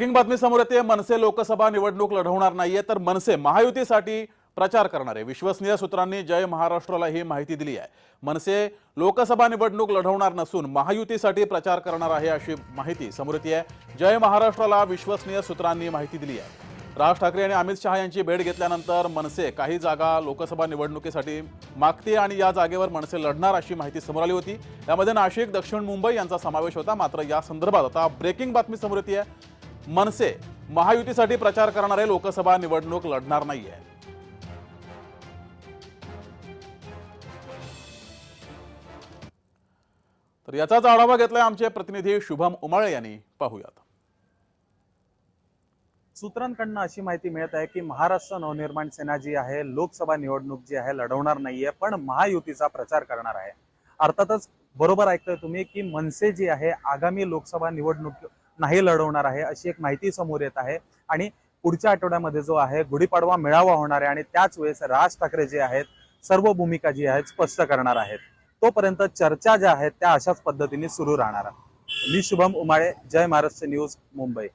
Breaking बातमी समोर येते. मनसे लोकसभा निवडणूक लढवणार नाहीये तर मनसे महायुतीसाठी प्रचार करणार आहे. विश्वसनीय सूत्रांनी जय महाराष्ट्राला ही माहिती दिली आहे. मनसे लोकसभा निवडणूक लढवणार नसून महायुतीसाठी प्रचार करणार आहे अशी माहिती समोर येते. आहे जय महाराष्ट्राला विश्वसनीय सूत्रांनी माहिती दिली आहे. राज ठाकरे आणि अमित शहा यांची भेट घेतल्यानंतर मनसे काही जागा लोकसभा निवडणुकीसाठी मागते आणि या जागेवर मनसे लढणार अशी माहिती समोर आली होती. यामध्ये नाशिक दक्षिण मुंबई यांचा समावेश होता. मात्र या संदर्भात आता ब्रेकिंग बातमी समोर येते. आहे मनसे महायुतीसाठी प्रचार करणारे लोकसभा निवडणूक लढणार नाहीये. तर याचाच आढावा घेतलाय आमचे प्रतिनिधी शुभम उमाळे यांनी. पाहूयात. सूत्रांकडनं अशी माहिती मिळत आहे की महाराष्ट्र नवनिर्माण सेना जी आहे लोकसभा निवडणूक जी आहे लढवणार नाहीये पण महायुतीचा प्रचार करणार आहे. अर्थातच बरोबर ऐकतोय तुम्ही की मनसे जी आहे आगामी लोकसभा निवडणूक नाही लढवणार आहे अशी एक माहिती समोर येत आहे. आणि पुढच्या आठवड्यामध्ये जो आहे गुढीपाडवा मेळावा होणार आहे आणि त्याच वेळेस राज ठाकरे जे आहेत सर्व भूमिका जी आहेत स्पष्ट करणार आहेत. तोपर्यंत चर्चा ज्या आहेत त्या अशाच पद्धतीने सुरू राहणार मी शुभम उमाळे जय महाराष्ट्र न्यूज मुंबई.